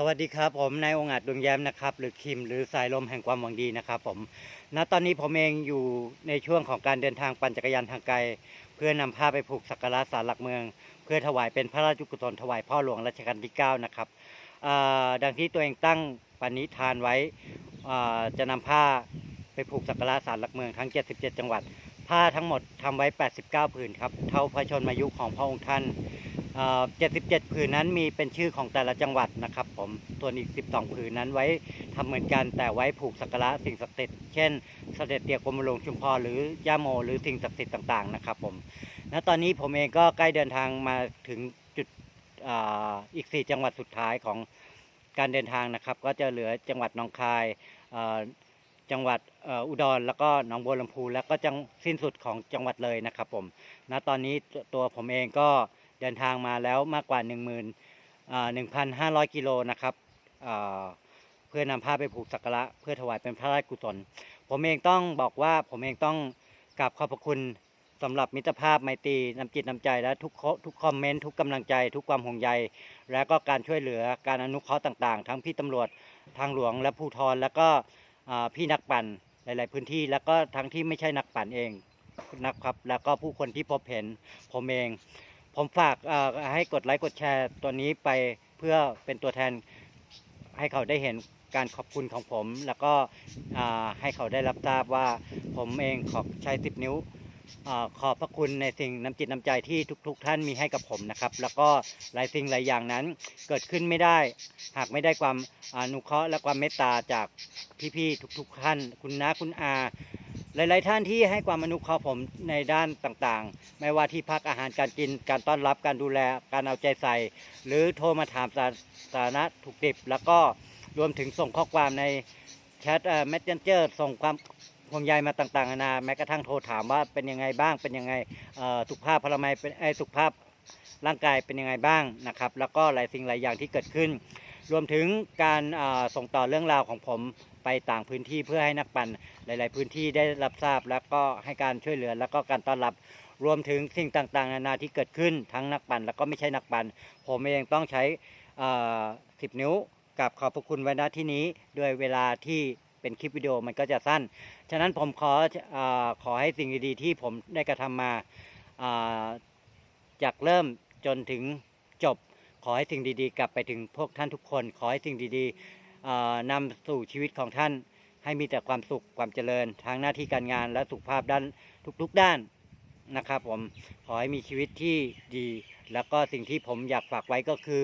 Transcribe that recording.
สวัสดีครับผมนายองอาจดวงแย้มนะครับ หรือคิมหรือสายลมแห่งความหวังดีนะครับผมณตอนนี้ผมเองอยู่ในช่วงของการเดินทางปั่นจักรยานทางไกล เพื่อนำผ้าไปผูกสักการะศาลหลักเมือง เพื่อถวายเป็นพระราชกุศลถวายพ่อหลวงรัชกาลที่ 9 นะครับดังที่ตัวเองตั้งปณิธานไว้จะนำผ้าไปผูกสักการะศาลหลักเมืองทั้ง 77 จังหวัด ผ้าทั้งหมดทำไว้ 89 ผืนครับเท่าพระชนมายุของพระองค์ท่าน 77 ผืนนั้นมีเป็นชื่อของแต่ละจังหวัดนะครับ ผมส่วนอีก 12 ผืนนั้นไว้ทำเหมือนกันแต่ไว้ผูกสักการะสิ่งศักดิ์สิทธิ์เช่นเสด็จเตี่ยกรมหลวงชุมพรหรือย่าโมหรือสิ่งศักดิ์สิทธิ์ต่างๆนะครับ ผมณตอนนี้ผมเองก็ใกล้เดินทางมาถึงจุดอ,อีก 4 จังหวัดสุดท้ายของการเดินทางนะครับ ก็จะเหลือจังหวัดหนองคายจังหวัดอ,อุดรแล้วก็หนองบัวลำพูแล้วก็จังสิ้นสุดของจังหวัดเลยนะครับ ผมณตอนนี้ตัวผมเองก็ เดินทางมาแล้วมากกว่า 1 0 0 0 0อ่า1,500 กิโลนะครับเพื่อนำผ้าไปผูกสักการะเพื่อถวายเป็นพระราชกุศล ผมเองต้องบอกว่าผมเองต้องกราบขอบพระคุณสำหรับมิตรภาพไมตรีน้ำจิตน้ำใจและทุกทุกคอมเมนต์ทุกกำลังใจ ทุกความห่วงใย และก็การช่วยเหลือการอนุเคราะห์ต่างๆ ทั้งพี่ตำรวจทางหลวงและภูทรแล้วก็พี่นักปั่นหลาย ๆ พื้นที่ แล้วก็ทั้งที่ไม่ใช่นักปั่นเองนะครับแล้วก็ผู้คนที่พบเห็นผมเอง ผมฝากให้กดไลค์กดแชร์ตัวนี้ไปเพื่อเป็นตัวแทนให้เขาได้เห็นการขอบคุณของผม แล้วก็ให้เขาได้รับทราบว่าผมเองขอใช้สิบนิ้วอขอบพระคุณในสิ่งน้ำจิตน้ำใจที่ทุก ๆ ท่านมีให้กับผมนะครับ แล้วก็หลายสิ่งหลายอย่างนั้นเกิดขึ้นไม่ได้ หากไม่ได้ความอนุเคราะห์และความเมตตาจากพี่ๆทุก ๆ ท่าน คุณน้าคุณอา หลาย ๆ ท่านที่ให้ความอนุเคราะห์ผมในด้านต่างๆ ไม่ว่าที่พักอาหารการกิน การต้อนรับการดูแลการเอาใจใส่ หรือโทรมาถามสาสาระถูกดิบ แล้วก็รวมถึงส่งข้อความในแชทแมสเซนเจอร์ส่งความห่วงใยมาต่างๆนานาแม้กระทั่งโทรถามว่าเป็นยังไงบ้างเป็นยังไงเอ่อสุขภาพพลามัยเป็นไอสุขภาพร่างกายเป็นยังไงบ้างนะครับ แล้วก็หลายสิ่งหลายอย่างที่เกิดขึ้น รวมถึงการส่งต่อเรื่องราวของผมไปต่างพื้นที่เพื่อให้นักปั่นหลาย ๆ พื้นที่ได้รับทราบ แล้วก็ให้การช่วยเหลือ แล้วก็การต้อนรับรวมถึงสิ่งต่าง ๆ นานาที่เกิดขึ้นทั้งนักปั่น แล้วก็ไม่ใช่นักปั่นผมเองต้องใช้สิบนิ้วกับขอบพระคุณไว้ณที่นี้ด้วยเวลาที่เป็นคลิปวิดีโอมันก็จะสั้น ฉะนั้นผมขออขอให้สิ่งดีๆที่ผมได้กระทำมาาจากเริ่มจนถึงจบ ขอให้สิ่งดีๆ กลับไปถึงพวกท่านทุกคน ขอให้สิ่งดีๆอ่านำสู่ชีวิตของท่าน ให้มีแต่ความสุขความเจริญทางหน้าที่การงานและสุขภาพด้านทุกๆด้านนะครับผมขอให้มีชีวิตที่ดี แล้วก็สิ่งที่ผมอยากฝากไว้ก็คือ